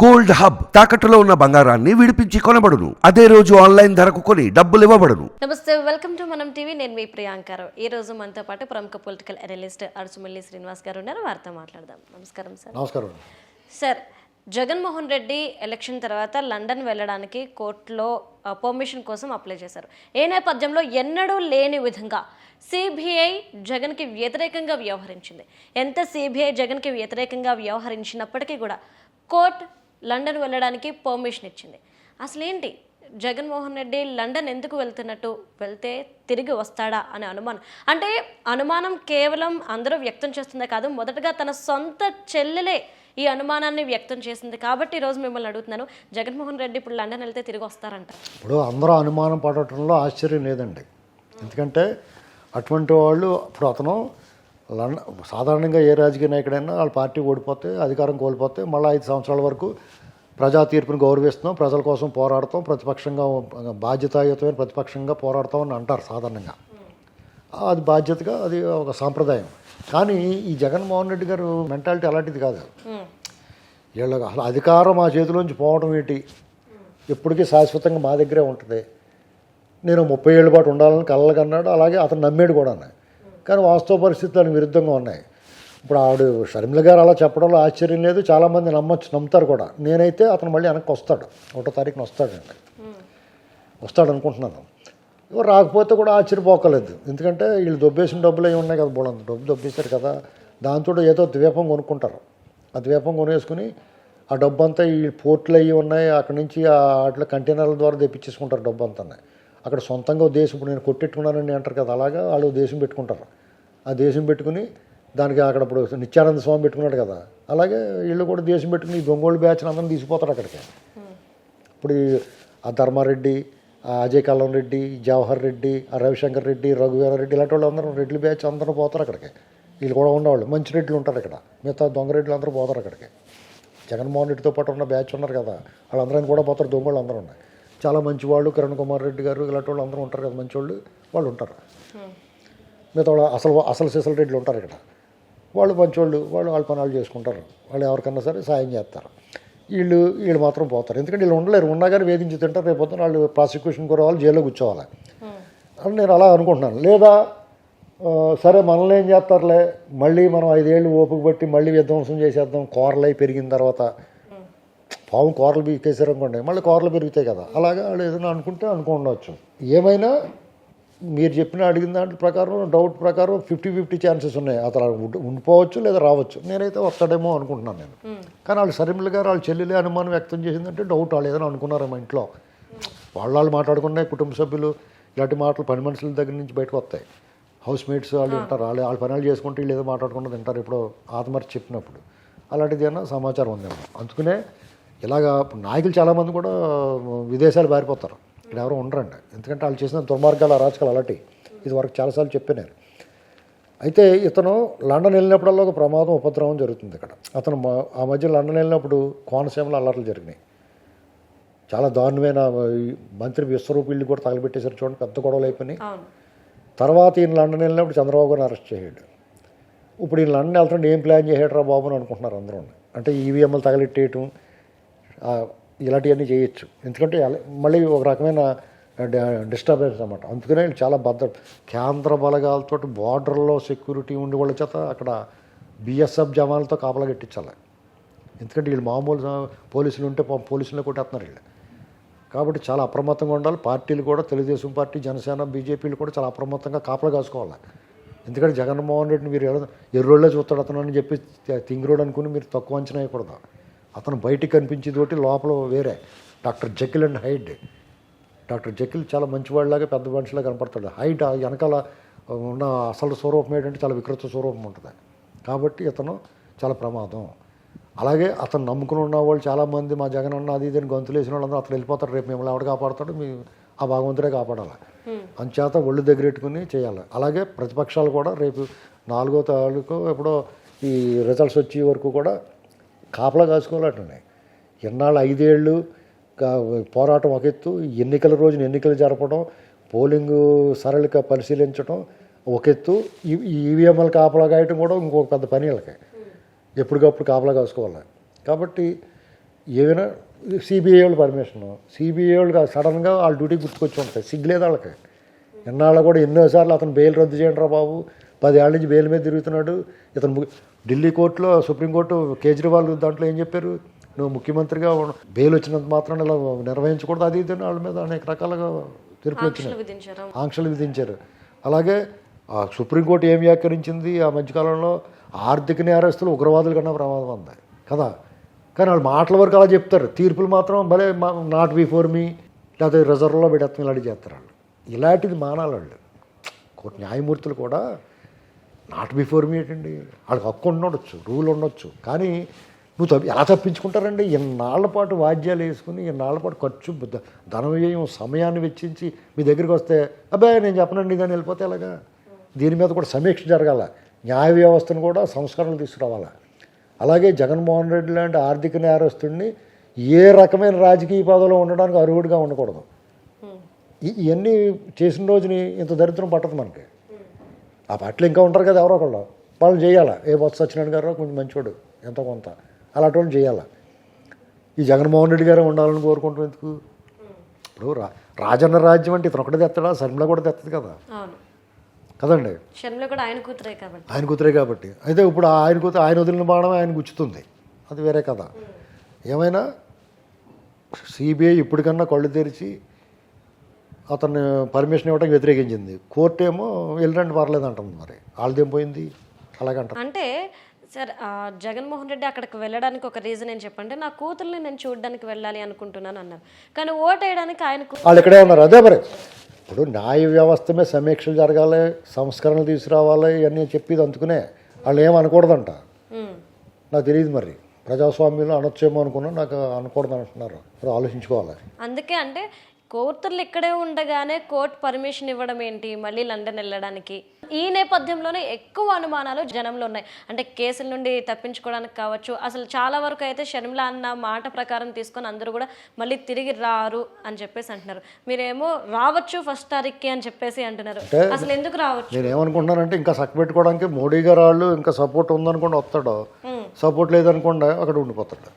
Gold hub తాకట్టులో ఉన్న బంగారాన్ని విడిపించి కొనబడును. అదే రోజు ఆన్లైన్ ధరకు కొని డబ్బులు ఇవ్వబడును. నమస్తే వెల్కమ్ టు మనం టీవీ. నేను మీ ప్రియాంకారావు ఈ రోజు మనతో పాటు ప్రముఖ పొలిటికల్ అనలిస్ట్ అరుచుమల్లి శ్రీనివాస్ గారు ఉన్నారు. వారితో మాట్లాడదాం. నమస్కారం సార్. నమస్కారం సార్ జగన్మోహన్ రెడ్డి ఎలక్షన్ తర్వాత లండన్ వెళ్ళడానికి కోర్టులో పర్మిషన్ కోసం అప్లై చేశారు. ఏ నేపథ్యంలో ఎన్నడూ లేని విధంగా సిబిఐ జగన్కి వ్యతిరేకంగా వ్యవహరించింది. ఎంత సిబిఐ జగన్కి వ్యతిరేకంగా వ్యవహరించినప్పటికీ కూడా కోర్ట్ లండన్ వెళ్ళడానికి పర్మిషన్ ఇచ్చింది. అసలు ఏంటి జగన్మోహన్ రెడ్డి లండన్ ఎందుకు వెళ్తున్నట్టు? వెళ్తే తిరిగి వస్తాడా అనే అనుమానం. అంటే అనుమానం కేవలం అందరూ వ్యక్తం చేస్తుందే కాదు మొదటగా తన సొంత చెల్లెలే ఈ అనుమానాన్ని వ్యక్తం చేసింది. కాబట్టి ఈరోజు మిమ్మల్ని అడుగుతున్నాను జగన్మోహన్ రెడ్డి ఇప్పుడు లండన్ వెళ్తే తిరిగి వస్తారంట. ఇప్పుడు అందరూ అనుమానం పడటంలో ఆశ్చర్యం లేదండి. ఎందుకంటే అటువంటి వాళ్ళు ఇప్పుడు అతను సాధారణంగా ఏ రాజకీయ నాయకుడైనా వాళ్ళ పార్టీ ఓడిపోతే అధికారం కోల్పోతే మళ్ళీ ఐదు సంవత్సరాల వరకు ప్రజా తీర్పుని గౌరవిస్తున్నాం ప్రజల కోసం పోరాడతాం ప్రతిపక్షంగా బాధ్యతాయుతమైన ప్రతిపక్షంగా పోరాడతాం అని అంటారు సాధారణంగా. అది బాధ్యతగా అది ఒక సాంప్రదాయం. కానీ ఈ జగన్మోహన్ రెడ్డి గారు మెంటాలిటీ అలాంటిది కాదు. ఉమ్, వీళ్ళకి అసలు అధికారం మా చేతిలోంచి పోవడం ఏంటి? ఎప్పటికీ శాశ్వతంగా మా దగ్గరే ఉంటుంది. నేను ముప్పై ఏళ్ళ పాటు ఉండాలని కలలు కన్నాడు అలాగే అతను నమ్మేడు కూడా కానీ వాస్తవ పరిస్థితులు దానికి విరుద్ధంగా ఉన్నాయి. ఇప్పుడు ఆవిడ షర్మిల గారు అలా చెప్పడంలో ఆశ్చర్యం లేదు. చాలామంది నమ్మచ్చు నమ్ముతారు కూడా. నేనైతే అతను మళ్ళీ వెనక్కి వస్తాడు. ఒకటో తారీఖున వస్తాడండి వస్తాడు అనుకుంటున్నాను. రాకపోతే కూడా ఆశ్చర్యపోకలేదు. ఎందుకంటే వీళ్ళు దొబ్బేసిన డబ్బులు అవి ఉన్నాయి కదా బోళంత డబ్బు దొబ్బేశారు కదా. దాంతో ఏదో ద్వీపం కొనుక్కుంటారు. ఆ ద్వీపం కొనేసుకుని ఆ డబ్బు అంతా ఈ పోర్ట్లు అవి ఉన్నాయి. అక్కడి నుంచి ఆ వాటిలో కంటైనర్ల ద్వారా తెప్పించేసుకుంటారు డబ్బు అంతా అక్కడ సొంతంగా దేశం ఇప్పుడు నేను కొట్టెట్టుకున్నానని అంటారు కదా అలాగా వాళ్ళు దేశం పెట్టుకుంటారు. ఆ దేశం పెట్టుకుని దానికి అక్కడ ఇప్పుడు నిత్యానంద స్వామి పెట్టుకున్నాడు కదా అలాగే వీళ్ళు కూడా దేశం పెట్టుకుని ఈ దొంగోళ్ళు బ్యాచ్ని అందరం తీసిపోతారు అక్కడికి. ఇప్పుడు ఆ ధర్మారెడ్డి ఆ అజయ్ కల్లం రెడ్డి జవహర్ రెడ్డి ఆ రవిశంకర్ రెడ్డి రఘువీర రెడ్డి ఇలాంటి వాళ్ళు అందరూ రెడ్లు బ్యాచ్ అందరూ పోతారు అక్కడికి. వీళ్ళు కూడా ఉన్నవాళ్ళు మంచి రెడ్లు ఉంటారు ఇక్కడ. మిగతా దొంగ రెడ్లు అందరూ పోతారు అక్కడికి. జగన్మోహన్ రెడ్డితో పాటు ఉన్న బ్యాచ్ ఉన్నారు కదా వాళ్ళందరూ కూడా పోతారు దొంగలు అందరూ ఉన్నాయి. చాలా మంచి వాళ్ళు కిరణ్ కుమార్ రెడ్డి గారు ఇలాంటి వాళ్ళు అందరూ ఉంటారు కదా మంచి వాళ్ళు వాళ్ళు ఉంటారు. మిగతా వాళ్ళు అసలు అసలు సిసల రెడ్లు ఉంటారు ఇక్కడ. వాళ్ళు మంచివాళ్ళు వాళ్ళు వాళ్ళ పనులు చేసుకుంటారు. వాళ్ళు ఎవరికన్నా సరే సాయం చేస్తారు. వీళ్ళు వీళ్ళు మాత్రం పోతారు. ఎందుకంటే వీళ్ళు ఉండలేరు. ఉన్నా కానీ వేధించి తింటారు. రేపు పొద్దున వాళ్ళు ప్రాసిక్యూషన్ కూడా వాళ్ళు జైల్లో కూర్చోవాలి. అని నేను అలా అనుకుంటున్నాను. లేదా సరే మనల్ని ఏం చేస్తారులే? మళ్ళీ మనం ఐదేళ్ళు ఓపిక బట్టి మళ్ళీ విధ్వంసం చేసేద్దాం. కూరలై పెరిగిన తర్వాత పాము కూరలు పీకేసారు అనుకోండి మళ్ళీ కూరలు పెరుగుతాయి కదా. అలాగే వాళ్ళు ఏదైనా అనుకుంటే అనుకోండవచ్చు ఏమైనా మీరు చెప్పిన అడిగిన దాంట్లో ప్రకారం డౌట్ ప్రకారం ఫిఫ్టీ ఫిఫ్టీ ఛాన్సెస్ ఉన్నాయి అతను ఉండి- ఉండిపోవచ్చు లేదా రావచ్చు. నేనైతే వస్తాడేమో అనుకుంటున్నాను నేను. కానీ వాళ్ళు సరిమిల గారు వాళ్ళ చెల్లెలే అనుమానం వ్యక్తం చేసిందంటే డౌట్ వాళ్ళు ఏదైనా అనుకున్నారేమో ఇంట్లో. వాళ్ళు వాళ్ళు మాట్లాడుకున్నాయి కుటుంబ సభ్యులు ఇలాంటి మాటలు పని మనుషుల దగ్గర నుంచి బయటకు వస్తాయి. హౌస్ మేట్స్ వాళ్ళు ఉంటారు వాళ్ళు వాళ్ళ పనులు చేసుకుంటే వీళ్ళు ఏదో మాట్లాడుకుంటూ తింటారు ఇప్పుడు ఆత్మహత్య చెప్పినప్పుడు. అలాంటిది ఏమైనా సమాచారం ఉందేమో. అందుకనే ఇలాగా నాయకులు చాలామంది కూడా విదేశాలు పారిపోతారు. ఇక్కడ ఎవరు ఉండరండి. ఎందుకంటే వాళ్ళు చేసిన దుర్మార్గాలు అరాచకాలు అలాంటి ఇది వరకు చాలాసార్లు చెప్పాను నేను. అయితే ఇతను లండన్ వెళ్ళినప్పుడల్లా ఒక ప్రమాదం ఉపద్రవం జరుగుతుంది ఇక్కడ. అతను ఆ మధ్య లండన్ వెళ్ళినప్పుడు కోనసీమలో అల్లర్లు జరిగినాయి. చాలా దారుణమైన మంత్రి విశ్వరూప్ ఇల్లు కూడా తగలబెట్టేశారు చూడండి పెద్ద గొడవలు అయిపోయినాయి. తర్వాత ఈయన లండన్ వెళ్ళినప్పుడు చంద్రబాబు గారిని అరెస్ట్ చేసాడు ఇప్పుడు ఈయన లండన్ వెళ్తుంటే ఏం ప్లాన్ చేసాడు రా బాబు అని అనుకుంటున్నారు అందరూ. అంటే ఈవీఎంలు తగలెట్టేయటం ఇలాంటివన్నీ చేయొచ్చు. ఎందుకంటే మళ్ళీ ఒక రకమైన డిస్టర్బెన్స్ అనమాట అందుకనే వీళ్ళు చాలా భద్ర కేంద్ర బలగాలతో బార్డర్లో సెక్యూరిటీ ఉండి వాళ్ళ చేత అక్కడ బీఎస్ఎఫ్ జవాన్లతో కాపలా కట్టించాలి. ఎందుకంటే వీళ్ళు మామూలు పోలీసులు ఉంటే పాపం పోలీసులు కొట్టేస్తున్నారు వీళ్ళు. కాబట్టి చాలా అప్రమత్తంగా ఉండాలి. పార్టీలు కూడా తెలుగుదేశం పార్టీ జనసేన బీజేపీలు కూడా చాలా అప్రమత్తంగా కాపలా కాసుకోవాలి. ఎందుకంటే జగన్మోహన్ రెడ్డిని మీరు ఎవరో ఎర్రోళ్ళే చూస్తాడు అతను అని చెప్పి తి- తింగిరోడు అనుకుని మీరు తక్కువ అంచనా వేయకూడదు. అతను బయటికి కనిపించేది ఒకటి లోపల వేరే. Doctor Jekyll and Hyde. Doctor Jekyll చాలా మంచివాడిలాగా పెద్ద మనిషిలా కనపడతాడు. హైట్ వెనకాల ఉన్న అసలు స్వరూపం ఏంటంటే చాలా వికృత స్వరూపం ఉంటుంది. కాబట్టి ఇతను చాలా ప్రమాదం. అలాగే అతను నమ్ముకుని ఉన్న వాళ్ళు చాలామంది మా జగన్ అన్న అది ఇది అని గొంతులు వేసిన వాళ్ళందరూ అతను వెళ్ళిపోతారు రేపు మిమ్మల్ని ఎవడు కాపాడతాడు? మీ ఆ భగవంతుడే కాపాడాలి? అంచేత ఒళ్ళు దగ్గరెట్టుకుని చేయాలి. అలాగే ప్రతిపక్షాలు కూడా రేపు నాలుగో తారీఖు ఎప్పుడో ఈ రిజల్ట్స్ వచ్చే వరకు కూడా కాపలా కాసుకోవాలంటున్నాయి ఎన్నాళ్ళు ఐదేళ్ళు పోరాటం ఒక ఎత్తు ఎన్నికల రోజున ఎన్నికలు జరపడం పోలింగ్ సరళిక పరిశీలించడం ఒక ఎత్తు ఈ- ఈ ఈవీఎంఎల్ కాపలా కాయటం కూడా ఇంకొక పెద్ద పని వీళ్ళకి. ఎప్పటికప్పుడు కాపలా కాసుకోవాలి. కాబట్టి ఏమైనా సిబిఐ వాళ్ళు పర్మిషన్ సిబిఐ వాళ్ళు సడన్గా వాళ్ళ డ్యూటీ గుర్తుకొచ్చి ఉంటాయి. సిగ్గులేదు వాళ్ళకి. ఎన్నాళ్ళు కూడా ఎన్నోసార్లు అతను బెయిల్ రద్దు చేయండి రా బాబు పదేళ్ళ నుంచి బెయిల్ మీద తిరుగుతున్నాడు. ఇతను ఢిల్లీ కోర్టులో సుప్రీంకోర్టు కేజ్రీవాల్ దాంట్లో ఏం చెప్పారు? నువ్వు ముఖ్యమంత్రిగా బెయిల్ వచ్చినంత మాత్రం ఇలా నిర్వహించకూడదు అది ఇది వాళ్ళ మీద అనేక రకాలుగా తీర్పులు వచ్చినాయి. ఆంక్షలు విధించారు. అలాగే ఆ సుప్రీంకోర్టు ఏం వ్యాఖ్యానించింది? ఆ మధ్యకాలంలో ఆర్థిక నేరస్తులు ఉగ్రవాదుల కన్నా ప్రమాదం ఉంది కదా? కానీ వాళ్ళు మాటల వరకు అలా చెప్తారు. తీర్పులు మాత్రం భలే నాట్ బిఫోర్ మీ లేకపోతే రిజర్వ్లో పెడతాం ఇలాంటి చేస్తారు వాళ్ళు. ఇలాంటిది మానాలి వాళ్ళు. కోర్టు న్యాయమూర్తులు కూడా నాట్ బిఫోర్ మీ ఏంటండి వాళ్ళకి హక్కు ఉండొచ్చు రూల్ ఉండొచ్చు. కానీ నువ్వు తప్పి ఎలా తప్పించుకుంటారండి? ఎన్నాళ్ళ పాటు వాద్యాలు వేసుకుని ఎన్నాళ్ళ పాటు ఖర్చు ధన వ్యయం సమయాన్ని వెచ్చించి మీ దగ్గరికి వస్తే అబ్బాయి నేను చెప్పనండి కానీ వెళ్ళిపోతే ఎలాగా? దీని మీద కూడా సమీక్ష జరగాల. న్యాయ వ్యవస్థను కూడా సంస్కరణలు తీసుకురావాలా. అలాగే జగన్మోహన్ రెడ్డి లాంటి ఆర్థిక నేరస్తుడిని ఏ రకమైన రాజకీయ పదవిలో ఉండడానికి అర్హుడిగా ఉండకూడదు. ఇవన్నీ చేసిన రోజుని ఇంత దరిద్రం పట్టదు మనకి. ఆ పార్టీలు ఇంకా ఉంటారు కదా ఎవరో ఒకళ్ళు. వాళ్ళు చేయాలా? ఏ బొత్స సత్యనారాయణ గారు కొంచెం మంచివాడు ఎంతో కొంత. అలాంటి వాళ్ళు చేయాలా? ఈ జగన్మోహన్ రెడ్డి గారే ఉండాలని కోరుకుంటాం ఎందుకు? ఇప్పుడు రా రాజన్న రాజ్యం అంటే ఇతను ఒకటే తెస్తాడా? శర్మిల కూడా తెస్తుంది కదా. కదండి? షర్మిల కూడా ఆయన కూతురే కాబట్టి. ఆయన కూతురే కాబట్టి. అయితే ఇప్పుడు ఆయన కూతురు ఆయన వదిలిన బాణం ఆయన గుచ్చుతుంది. అది వేరే కథ. ఏమైనా? సిబిఐ ఇప్పటికన్నా కళ్ళు తెరిచి అతన్ని పర్మిషన్ ఇవ్వడానికి వ్యతిరేకించింది. కోర్టు ఏమో వెళ్ళండి పర్లేదు అంటుంది మరి. వాళ్ళదేం పోయింది? అలాగంటారు అంటే సార్ జగన్మోహన్ రెడ్డి అక్కడికి వెళ్ళడానికి ఒక రీజన్ ఏం చెప్పంటే నా కూతుర్ని నేను చూడడానికి వెళ్ళాలి అనుకుంటున్నాను అన్నారు. కానీ ఓట్ వేయడానికి ఆయన వాళ్ళు ఇక్కడే ఉన్నారు. అదే మరి. ఇప్పుడు న్యాయ వ్యవస్థ మీద సమీక్షలు జరగాలి సంస్కరణలు తీసుకురావాలి ఇవన్నీ చెప్పేది అందుకునే వాళ్ళు ఏం అనకూడదంట. ఉమ్, నాకు తెలియదు మరి. ప్రజాస్వామ్యంలో అనొచ్చేమో అనుకున్నా నాకు అనకూడదు అంటున్నారు. ఆలోచించుకోవాలి. అందుకే అంటే కూతుర్లు ఇక్కడే ఉండగానే కోర్టు పర్మిషన్ ఇవ్వడం ఏంటి? మళ్ళీ లండన్ వెళ్ళడానికి. ఈ నేపథ్యంలోనే ఎక్కువ అనుమానాలు జనంలో ఉన్నాయి. అంటే కేసుల నుండి తప్పించుకోవడానికి కావచ్చు. అసలు చాలా వరకు అయితే షర్మిల అన్న మాట ప్రకారం తీసుకొని అందరూ కూడా మళ్ళీ తిరిగి రారు అని చెప్పేసి అంటున్నారు. మీరేమో రావచ్చు ఫస్ట్ తారీఖుకి అని చెప్పేసి అంటున్నారు. అసలు ఎందుకు రావచ్చు? నేను ఏమనుకుంటున్నానంటే ఇంకా సక్కబెట్టుకోవడానికి మోడీ గారు వాళ్ళు ఇంకా సపోర్ట్ ఉందనుకోండి వస్తాడు. సపోర్ట్ లేదనుకోండి అక్కడ ఉండిపోతాడు.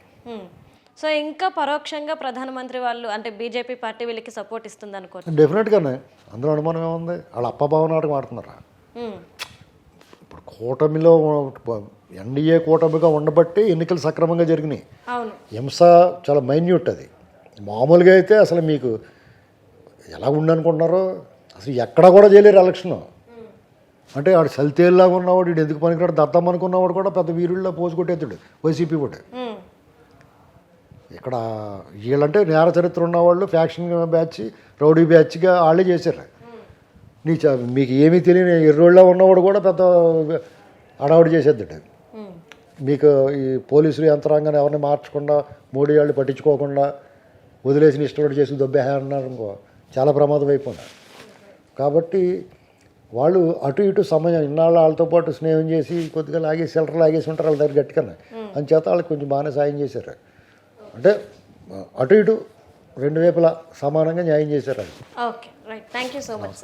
సో ఇంకా పరోక్షంగా ప్రధానమంత్రి వాళ్ళు అంటే బీజేపీ పార్టీ వీళ్ళకి సపోర్ట్ ఇస్తుంది అనుకోవచ్చు డెఫినెట్గానే అందులో అనుమానం ఏముంది? వాళ్ళ అప్ప భావ నాటకం ఆడుతున్నారా ఇప్పుడు కూటమిలో ఎన్డీఏ కూటమిగా ఉండబట్టి ఎన్నికలు సక్రమంగా జరిగినాయి. అవును. హింస చాలా మైన్యూట్ అది. మామూలుగా అయితే అసలు మీకు ఎలా ఉండనుకుంటున్నారో అసలు ఎక్కడా కూడా చేయలేరు ఎలక్షన్ అంటే ఆడు సలితేల్లాగా ఉన్నవాడు వీడు ఎందుకు పనికిరాడు? దద్దం అనుకున్నవాడు కూడా పెద్ద వీరుల్లో పోజు కొట్టేస్తాడు. వైసీపీ కూడా ఇక్కడ వీళ్ళంటే నేర చరిత్ర ఉన్నవాళ్ళు ఫ్యాక్షన్ బ్యాచ్ రౌడీ బ్యాచ్గా వాళ్ళే చేశారు. నీ చ- మీకు ఏమీ తెలియని ఎర్రోళ్ళ ఉన్నవాడు కూడా పెద్ద అడావుడి చేసేద్దాడు. మీకు ఈ పోలీసులు యంత్రాంగాన్ని ఎవరిని మార్చకుండా మోడీ వాళ్ళు పట్టించుకోకుండా వదిలేసిన ఇష్టపడి చేసి దొబ్బేహా అన్నారు ఇంకో చాలా ప్రమాదం అయిపోయినా కాబట్టి వాళ్ళు అటు ఇటు సమయం ఇన్నాళ్ళు వాళ్ళతో పాటు స్నేహం చేసి కొద్దిగా లాగేసి సెల్టర్ లాగేసి ఉంటారు వాళ్ళ దగ్గర గట్టిగానే. అంచేత వాళ్ళకి కొంచెం బాగానే సాయం చేశారు. అంటే అటు ఇటు రెండు వైపులా సమానంగా న్యాయం చేశారు okay right thank you so much sir